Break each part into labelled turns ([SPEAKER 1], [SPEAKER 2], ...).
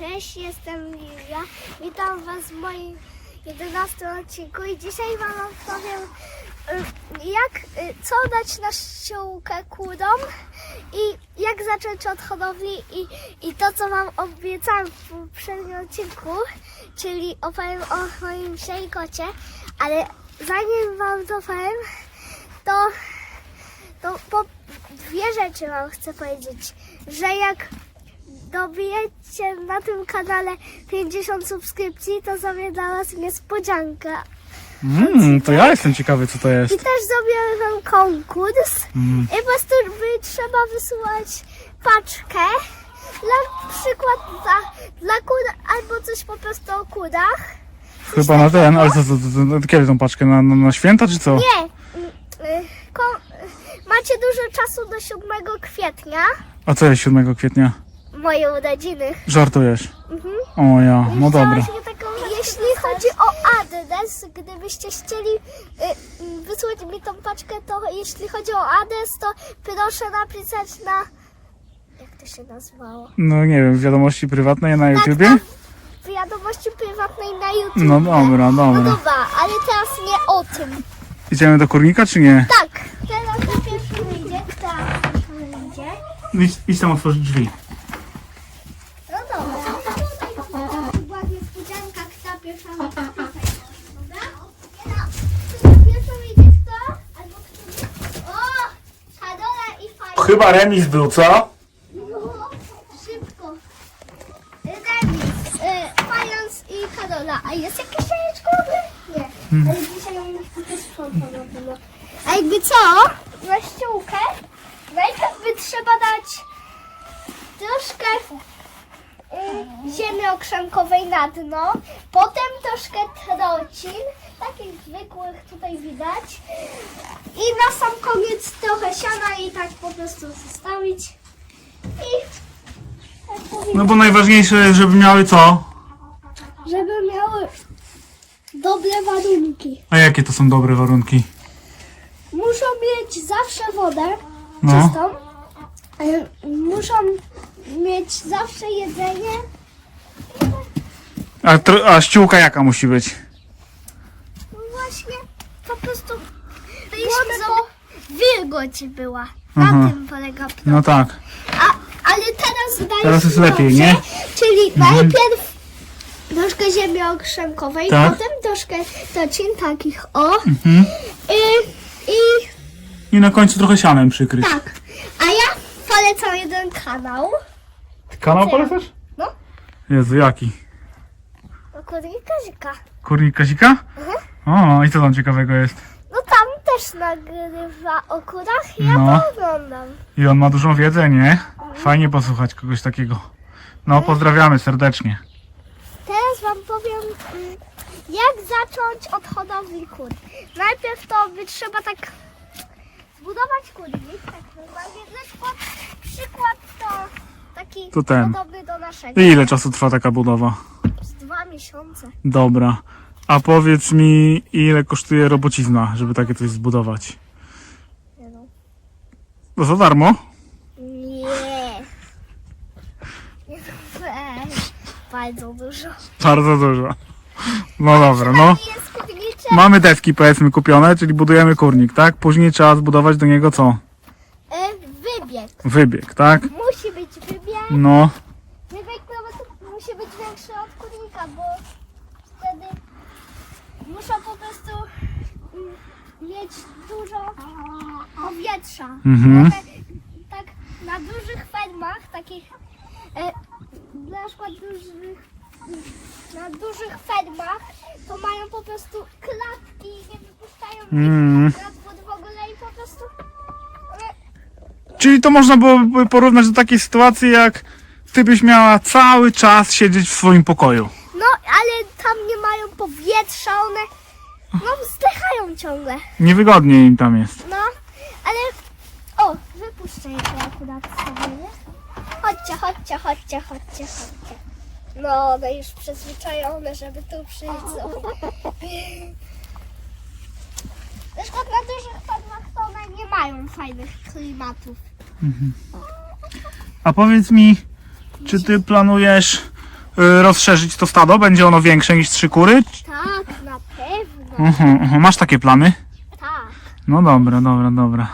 [SPEAKER 1] Cześć, jestem Lilia. Witam Was w moim 11 odcinku i dzisiaj Wam opowiem, y, jak, y, co dać na ściółkę kurom i jak zacząć od hodowli i, i to, co Wam obiecałam w poprzednim odcinku, czyli opowiem o moim psie i kocie, ale zanim Wam to powiem, to, to po dwie rzeczy Wam chcę powiedzieć, że jak dobijecie na tym kanale 50 subskrypcji, to zrobię dla Was niespodziankę.
[SPEAKER 2] Mm, to ja jestem ciekawy, co to
[SPEAKER 1] I
[SPEAKER 2] jest.
[SPEAKER 1] też zrobię Wam konkurs.
[SPEAKER 2] Mm.
[SPEAKER 1] I po prostu by trzeba wysłać paczkę. Na przykład dla, dla kur albo coś po prostu o kurach.
[SPEAKER 2] Chyba na ten, ale co, co, co, co, kiedy tą paczkę? Na, na, na święta czy co?
[SPEAKER 1] Nie. mm, y, Ko, y, macie dużo czasu do 7 kwietnia.
[SPEAKER 2] A co jest 7 kwietnia?
[SPEAKER 1] Moje urodziny.
[SPEAKER 2] Żartujesz?
[SPEAKER 1] Mhm.
[SPEAKER 2] O ja, no dobra.
[SPEAKER 1] Jeśli chodzi o adres, gdybyście chcieli y, y, wysłać mi tą paczkę, to jeśli chodzi o adres, to proszę napisać na... Jak to się nazywało?
[SPEAKER 2] No nie wiem, wiadomości prywatne na
[SPEAKER 1] Tak,
[SPEAKER 2] YouTubie?
[SPEAKER 1] na wiadomości prywatnej na YouTube.
[SPEAKER 2] No dobra,
[SPEAKER 1] No
[SPEAKER 2] dobra.
[SPEAKER 1] dobra, ale teraz nie o tym.
[SPEAKER 2] Idziemy do kurnika czy nie?
[SPEAKER 1] Tak, teraz na pierwszy wyjdzie, kto wyjdzie.
[SPEAKER 2] Idź, idź tam otworzyć drzwi. Chyba remis był, co?
[SPEAKER 1] No, Szybko. Remis. Fajans i Karola. A jest jakieś jajeczko? Nie. Ale dzisiaj on tylko pewno. A jakby co? Na ściółkę najpierw by trzeba dać troszkę y, ziemi okrzemkowej na dno, potem troszkę trocin, takich zwykłych tutaj widać i na sam koniec trochę siana i tak po prostu zostawić i tak powinno,
[SPEAKER 2] No bo najważniejsze, żeby miały co?
[SPEAKER 1] żeby miały dobre warunki.
[SPEAKER 2] A jakie to są dobre warunki?
[SPEAKER 1] Muszą mieć zawsze wodę
[SPEAKER 2] No.
[SPEAKER 1] czystą, y, muszą mieć zawsze jedzenie
[SPEAKER 2] A, tr- a ściółka jaka musi być?
[SPEAKER 1] No właśnie, po prostu byliśmy, bo wilgoć była. Na
[SPEAKER 2] Mhm.
[SPEAKER 1] tym polega problem.
[SPEAKER 2] No tak.
[SPEAKER 1] A, ale teraz daje
[SPEAKER 2] Teraz jest
[SPEAKER 1] się
[SPEAKER 2] lepiej,
[SPEAKER 1] dobrze,
[SPEAKER 2] nie?
[SPEAKER 1] Czyli najpierw troszkę ziemi okrzemkowej,
[SPEAKER 2] Tak.
[SPEAKER 1] potem troszkę trocin takich o.
[SPEAKER 2] Mhm.
[SPEAKER 1] I, I
[SPEAKER 2] I na końcu trochę sianem przykryć.
[SPEAKER 1] tak. A ja polecam jeden kanał.
[SPEAKER 2] Kanał polecasz?
[SPEAKER 1] No.
[SPEAKER 2] Jezu, jaki?
[SPEAKER 1] Kurnika Kazika.
[SPEAKER 2] Kurnik Kazika? O, i co tam ciekawego jest?
[SPEAKER 1] No tam też nagrywa o kurach i ja
[SPEAKER 2] No.
[SPEAKER 1] to oglądam.
[SPEAKER 2] I on ma dużą wiedzę, nie? Fajnie posłuchać kogoś takiego. No, pozdrawiamy serdecznie.
[SPEAKER 1] Teraz Wam powiem, jak zacząć od hodowli kur. Najpierw to by trzeba tak zbudować kurnik, tak normalnie. Przykład to taki
[SPEAKER 2] To ten.
[SPEAKER 1] podobny do naszego.
[SPEAKER 2] I ile czasu trwa taka budowa?
[SPEAKER 1] Dwa miesiące.
[SPEAKER 2] Dobra. A powiedz mi, ile kosztuje robocizna, żeby takie coś zbudować?
[SPEAKER 1] Nie no.
[SPEAKER 2] To za darmo?
[SPEAKER 1] Nie. Nie weź. Bardzo dużo.
[SPEAKER 2] Bardzo dużo. No dobra, no.
[SPEAKER 1] I jest kurnicze.
[SPEAKER 2] Mamy deski powiedzmy kupione, czyli budujemy kurnik, tak? Później trzeba zbudować do niego co?
[SPEAKER 1] E, wybieg.
[SPEAKER 2] Wybieg, tak?
[SPEAKER 1] Musi być wybieg.
[SPEAKER 2] No.
[SPEAKER 1] Wybieg nawet musi być większy od kurnika, bo wtedy muszą po prostu mm, mieć dużo powietrza.
[SPEAKER 2] Mhm.
[SPEAKER 1] Tak na dużych fermach, takich e, na przykład dużych, na dużych fermach, to mają po prostu klatki i nie wypuszczają
[SPEAKER 2] Mm.
[SPEAKER 1] w ogóle i po prostu e,
[SPEAKER 2] Czyli to można byłoby porównać do takiej sytuacji, jak ty byś miała cały czas siedzieć w swoim pokoju.
[SPEAKER 1] No, ale tam nie mają powietrza, one no zdychają ciągle.
[SPEAKER 2] Niewygodnie im tam jest.
[SPEAKER 1] No, ale o, wypuszczę je to akurat sobie, nie? Chodźcie, chodźcie, chodźcie, chodźcie, chodźcie. No, one już przyzwyczajone, żeby tu przyjść. Na przykład na dużych farmach to one nie mają fajnych klimatów.
[SPEAKER 2] A powiedz mi, czy ty planujesz y, rozszerzyć to stado? Będzie ono większe niż trzy kury?
[SPEAKER 1] Tak, na pewno.
[SPEAKER 2] Mhm, mhm. Masz takie plany?
[SPEAKER 1] Tak.
[SPEAKER 2] No dobra, dobra, dobra.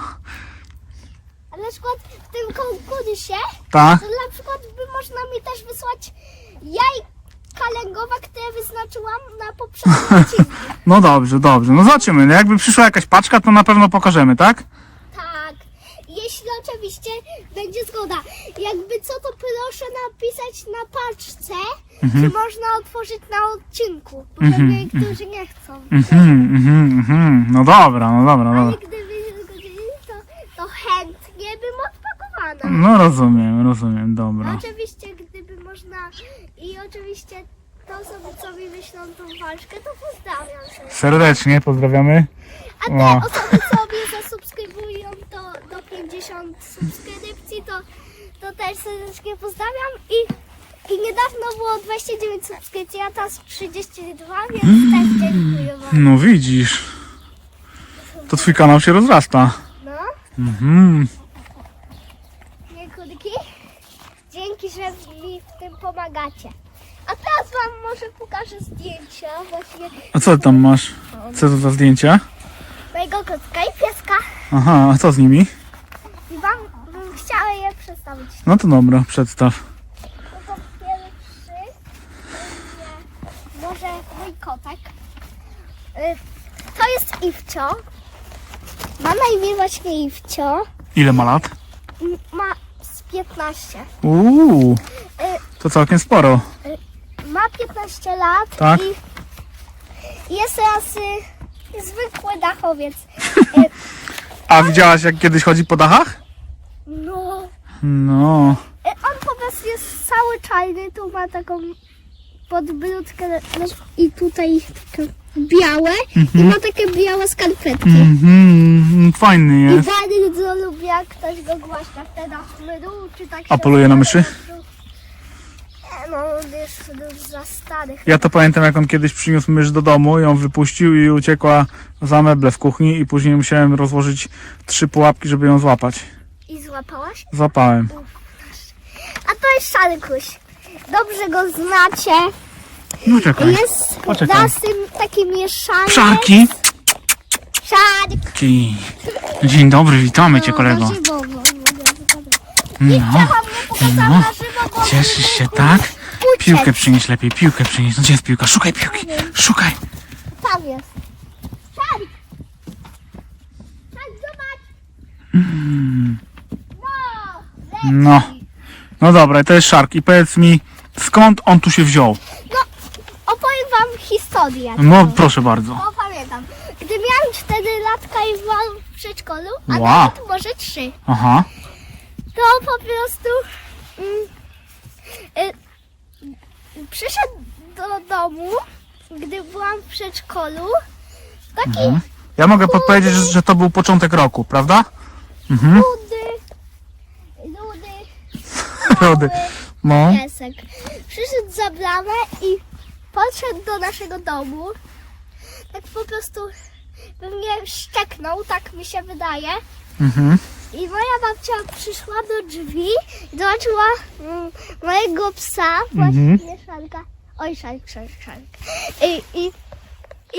[SPEAKER 1] A na przykład w tym konkursie,
[SPEAKER 2] Tak?
[SPEAKER 1] to na przykład by można mi też wysłać jajka lęgowa, które wyznaczyłam na poprzednim odcinku.
[SPEAKER 2] No dobrze, dobrze. No zobaczymy. No jakby przyszła jakaś paczka, to na pewno pokażemy? Tak,
[SPEAKER 1] jeśli oczywiście będzie zgoda. Jakby co, to proszę napisać na paczce, czy można otworzyć na odcinku, bo pewnie niektórzy nie chcą.
[SPEAKER 2] Mhm, mhm, mhm. No dobra, no dobra,
[SPEAKER 1] Ale
[SPEAKER 2] dobra.
[SPEAKER 1] gdyby się zgodzili, to, to chętnie bym odpakowana.
[SPEAKER 2] No rozumiem, rozumiem, dobra.
[SPEAKER 1] Oczywiście, gdyby można i oczywiście te osoby, co mi wyślą tą paczkę, to pozdrawiam serdecznie.
[SPEAKER 2] Serdecznie pozdrawiamy.
[SPEAKER 1] A te
[SPEAKER 2] O.
[SPEAKER 1] osoby, co mnie zasubskrybują to do 50 subskrypcji, to, to też serdecznie pozdrawiam i, i niedawno było 29 subskrypcji, a teraz 32, więc też dziękuję wam.
[SPEAKER 2] No widzisz. To twój kanał się rozrasta.
[SPEAKER 1] No,
[SPEAKER 2] Mhm.
[SPEAKER 1] nie? Dzięki, że mi w tym pomagacie. A teraz wam może pokażę zdjęcia właśnie
[SPEAKER 2] A co ty tam masz? Co to za zdjęcia?
[SPEAKER 1] mojego kotka i pieska.
[SPEAKER 2] Aha, a co z nimi?
[SPEAKER 1] I wam bym chciała je przedstawić.
[SPEAKER 2] No to dobra, przedstaw.
[SPEAKER 1] No to pierwszy będzie może mój kotek. Y, To jest Iwcio. Ma na imię właśnie Iwcio.
[SPEAKER 2] Ile ma lat?
[SPEAKER 1] M- Ma z 15.
[SPEAKER 2] Uuu,
[SPEAKER 1] Y,
[SPEAKER 2] to całkiem sporo.
[SPEAKER 1] Ma 15 lat
[SPEAKER 2] Tak.
[SPEAKER 1] i jest teraz y, zwykły dachowiec. Y,
[SPEAKER 2] A widziałaś jak kiedyś chodzi po dachach?
[SPEAKER 1] No,
[SPEAKER 2] No.
[SPEAKER 1] y, on po prostu jest cały czarny. Tu ma taką podbródkę i tutaj takie białe i ma takie białe skarpetki.
[SPEAKER 2] Mhm, fajny
[SPEAKER 1] I
[SPEAKER 2] jest.
[SPEAKER 1] bardzo lubię, jak ktoś go głaśnia wtedy mydu, czy tak
[SPEAKER 2] A
[SPEAKER 1] się
[SPEAKER 2] poluje na myszy?
[SPEAKER 1] No, on jest już za stary.
[SPEAKER 2] Ja to pamiętam jak on kiedyś przyniósł mysz do domu, ją wypuścił i uciekła za meble w kuchni i później musiałem rozłożyć trzy pułapki, żeby ją złapać.
[SPEAKER 1] I złapałaś?
[SPEAKER 2] Złapałem.
[SPEAKER 1] A to jest szarkuś. Dobrze go znacie.
[SPEAKER 2] No czekaj.
[SPEAKER 1] Jest
[SPEAKER 2] Poczekaj.
[SPEAKER 1] rasy taki mieszaniec.
[SPEAKER 2] Pszarki.
[SPEAKER 1] Szark.
[SPEAKER 2] Ki. Dzień dobry, witamy cię kolego.
[SPEAKER 1] Na żywo, bo- bo- bo-
[SPEAKER 2] No,
[SPEAKER 1] Chciałam mu pokazać
[SPEAKER 2] no.
[SPEAKER 1] na żywo, bo
[SPEAKER 2] Cieszysz się, tak? Piłkę przynieś lepiej, piłkę przynieś. No gdzie jest piłka? Szukaj piłki. Szukaj.
[SPEAKER 1] Tam jest. Zobacz. No, leci.
[SPEAKER 2] No. No dobra, to jest szark. I powiedz mi, skąd on tu się wziął?
[SPEAKER 1] No, opowiem wam historię.
[SPEAKER 2] No proszę bardzo.
[SPEAKER 1] O, pamiętam. Gdy miałem 4 latka i byłam w przedszkolu, a
[SPEAKER 2] Wow.
[SPEAKER 1] nawet może 3,
[SPEAKER 2] Aha.
[SPEAKER 1] to po prostu mm, przyszedł do domu, gdy byłam w przedszkolu, taki
[SPEAKER 2] Ja mogę podpowiedzieć, że, to był początek roku, prawda? Mhm.
[SPEAKER 1] ludy, ludy,
[SPEAKER 2] Rody. No.
[SPEAKER 1] piesek. Przyszedł za bramę i podszedł do naszego domu. Tak po prostu pewnie szczeknął, tak mi się wydaje.
[SPEAKER 2] Mhm.
[SPEAKER 1] I moja babcia przyszła do drzwi i zobaczyła mm, mojego psa, właśnie szarka. Oj, szark, szark, szark. I, i,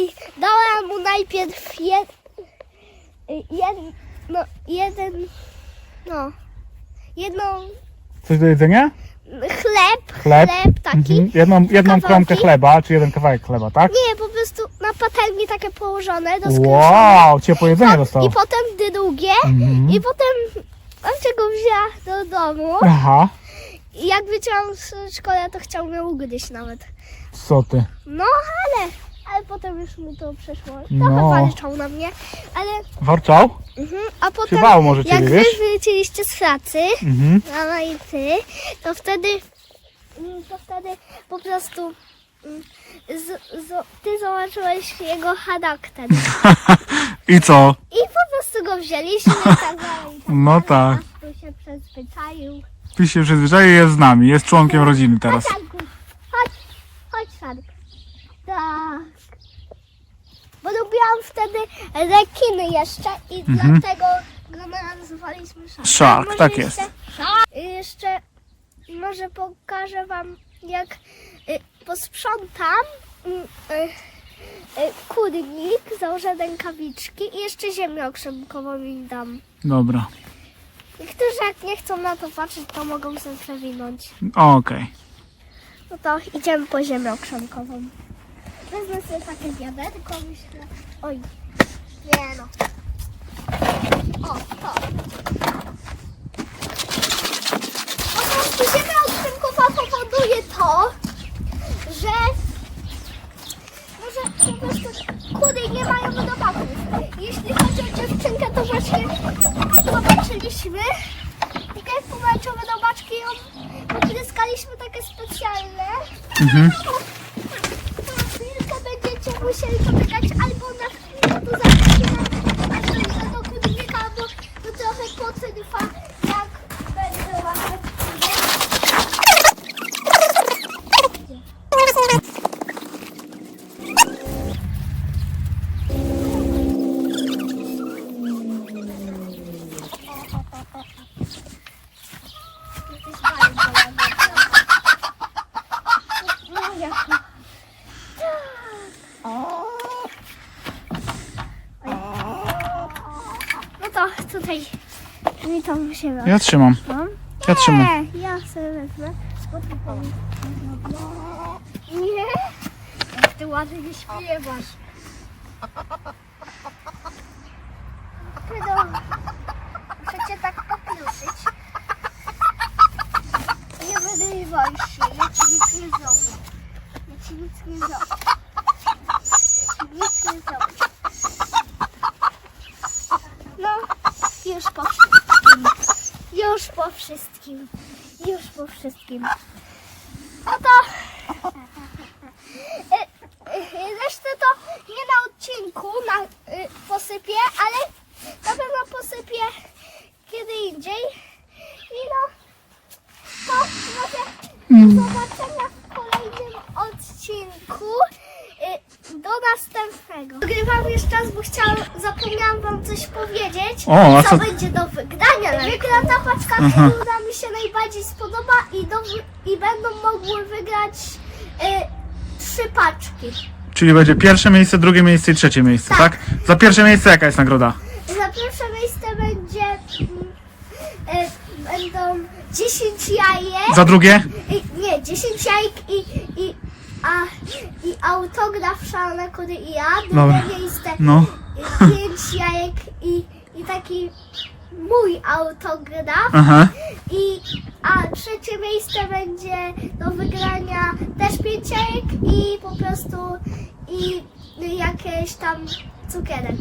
[SPEAKER 1] I dała mu najpierw jed, jed, no, jeden, no, jedną
[SPEAKER 2] Coś do jedzenia?
[SPEAKER 1] chleb,
[SPEAKER 2] Chleb.
[SPEAKER 1] taki.
[SPEAKER 2] Mhm. Jedną, jedną kromkę chleba, czy jeden kawałek chleba, tak?
[SPEAKER 1] Nie, po prostu patelni takie położone, do
[SPEAKER 2] Wow, ciepłe jedzenie dostał.
[SPEAKER 1] I potem drugie,
[SPEAKER 2] Mhm.
[SPEAKER 1] i potem babcia go wzięła do domu.
[SPEAKER 2] Aha.
[SPEAKER 1] I jak wyciąłam z szkoły, to chciał mnie ugryźć nawet.
[SPEAKER 2] Co ty?
[SPEAKER 1] No, ale, ale potem już mu to przeszło. Trochę
[SPEAKER 2] No.
[SPEAKER 1] walczał na mnie, ale
[SPEAKER 2] Warczał?
[SPEAKER 1] mhm, a potem
[SPEAKER 2] bał może ciebie,
[SPEAKER 1] jak wy
[SPEAKER 2] wiesz?
[SPEAKER 1] wróciliście z pracy,
[SPEAKER 2] Mhm.
[SPEAKER 1] mama i ty, to wtedy, mm, to wtedy po prostu z, z, ty zobaczyłeś jego charakter.
[SPEAKER 2] I co?
[SPEAKER 1] I po prostu go wzięliśmy i tak dalej. tak
[SPEAKER 2] No tak.
[SPEAKER 1] Tu się przyzwyczaił.
[SPEAKER 2] Ty się przyzwyczaił jest z nami, jest członkiem rodziny teraz.
[SPEAKER 1] Chodź, Anku, chodź, chodź, Szark. Tak. Bo lubiłam wtedy rekiny jeszcze i
[SPEAKER 2] Mhm.
[SPEAKER 1] dlatego go nazwaliśmy Szark.
[SPEAKER 2] Shark,
[SPEAKER 1] Może
[SPEAKER 2] tak
[SPEAKER 1] jeszcze,
[SPEAKER 2] jest.
[SPEAKER 1] Szark. I Jeszcze może pokażę wam jak posprzątam mm, y, y, kurnik, założę rękawiczki i jeszcze ziemię okrzemkową im dam.
[SPEAKER 2] Dobra.
[SPEAKER 1] Niektórzy jak nie chcą na to patrzeć, to mogą sobie przewinąć.
[SPEAKER 2] Okej.
[SPEAKER 1] No to idziemy po ziemię okrzemkową. Wezmę sobie takie wiaderko, myślę. Oj, nie no. O, to. Po prostu ziemia okrzemkowa powoduje to, że może po prostu kury nie mają wodopaków. Jeśli chodzi o dziewczynkę, to właśnie zobaczyliśmy takie pomarańczowe dobaczki ją wypryskaliśmy takie specjalne.
[SPEAKER 2] Mhm.
[SPEAKER 1] Na chwilkę będziecie musieli poczekać albo na chwilę tu zaczniemy, aż dojdzie do kurnika, bo to trochę potrwa, jak będzie ładne. Jesteś bardzo ładny. No, jak No to tutaj mi to musimy.
[SPEAKER 2] Ja trzymam.
[SPEAKER 1] Mam?
[SPEAKER 2] Ja trzymam.
[SPEAKER 1] Nie, ja sobie wezmę. Nie. Jak ty ładnie śpiewasz. Pedro, muszę cię tak popluszyć. Nie wydywaj się, ja ci nic nie zrobię. Ja ci nic nie zrobię. Ja ci nic nie zrobię. No, już po wszystkim. Już po wszystkim. Już po wszystkim. No to... E, e, Resztę to nie na odcinku na, y, posypię, ale na pewno posypię kiedy indziej. I no, to może do zobaczenia w kolejnym odcinku. Y, Do następnego. Nagrywam jeszcze raz, bo chciałam, zapomniałam wam coś powiedzieć.
[SPEAKER 2] O, a
[SPEAKER 1] co
[SPEAKER 2] co-
[SPEAKER 1] będzie do wygrania. Wygra ta paczka,
[SPEAKER 2] Aha.
[SPEAKER 1] która mi się najbardziej spodoba i, do, i będą mogły wygrać y, trzy paczki.
[SPEAKER 2] Czyli będzie pierwsze miejsce, drugie miejsce i trzecie miejsce, tak?
[SPEAKER 1] Tak.
[SPEAKER 2] Za pierwsze miejsce jaka jest nagroda?
[SPEAKER 1] Za pierwsze miejsce będzie mm, y, będą 10 jajek.
[SPEAKER 2] Za drugie?
[SPEAKER 1] I, nie, 10 jajek i, i, a, i autograf szalone kury i ja. Drugie
[SPEAKER 2] Dobra.
[SPEAKER 1] miejsce
[SPEAKER 2] No.
[SPEAKER 1] 5 jajek i, i taki mój autograf.
[SPEAKER 2] Aha.
[SPEAKER 1] I, a trzecie miejsce będzie do wygrania też 5 jajek i po prostu i jakieś tam cukierek.